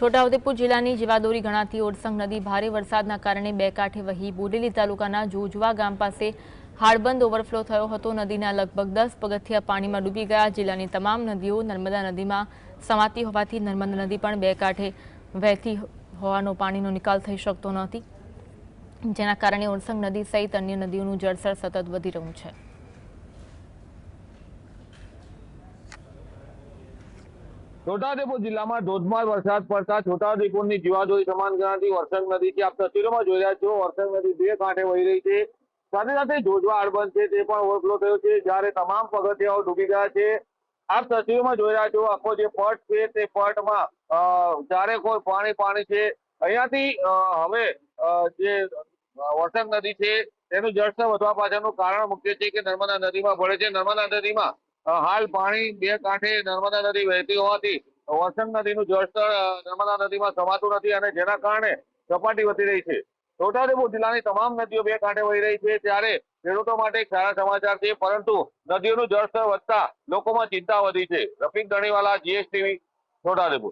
છોટાઉદેપુર જિલ્લાની જીવાદોરી ગણાતી ઓરસંગ નદી ભારે વરસાદના કારણે બે કાંઠે વહી બોડેલી તાલુકાના જોજવા ગામ પાસે હાડબંધ ઓવરફ્લો થયો હતો. નદીના લગભગ દસ પગથિયા પાણીમાં ડૂબી ગયા. જિલ્લાની તમામ નદીઓ નર્મદા નદીમાં સમાતી હોવાથી નર્મદા નદી પણ બે કાંઠે વહેતી હોવાનો પાણીનો નિકાલ થઈ શકતો નથી. જેના કારણે ઓરસંગ નદી સહિત અન્ય નદીઓનું જળસ્તર સતત વધી રહ્યું છે. છોટાઉદેપુર જિલ્લામાં ધોધમાર વરસાદ પડતા છોટાઉદેપુરની જીવાદોરી સમાન ગણાતી વરસંગ નદી છે. આપ તસવીરોમાં જોઈ રહ્યા છો વરસંગ નદી બે કાંઠે વહી રહી છે. સાથે સાથે જોજવા આડબંધ છે, તે પણ ઓવરફ્લો થયો છે, જ્યારે તમામ પગથિયાઓ ડૂબી ગયા છે. આપ તસવીરોમાં જોઈ રહ્યા છો, આખો જે પટ છે, તે પટમાં ચારે કોઈ પાણી પાણી છે. અહીંયાથી હવે જે વરસંગ નદી છે, તેનું જળસ્તર વધવા પાછળનું કારણ મુખ્ય છે કે નર્મદા નદીમાં ભળે છે. નર્મદા નદીમાં હાલ પાણી બે કાંઠે નર્મદા નદી વહેતી હોવાથી વસંત નદીનું જળસ્તર નર્મદા નદીમાં સમાતું નથી અને જેના કારણે સપાટી વધી રહી છે. છોટાઉદેપુર જિલ્લાની તમામ નદીઓ બે કાંઠે વહી રહી છે. ત્યારે ખેડૂતો માટે સારા સમાચાર છે, પરંતુ નદીઓનું જળસ્તર વધતા લોકોમાં ચિંતા વધી છે. રફીક ધણીવાલા, જીએસટીવી, છોટાઉદેપુર.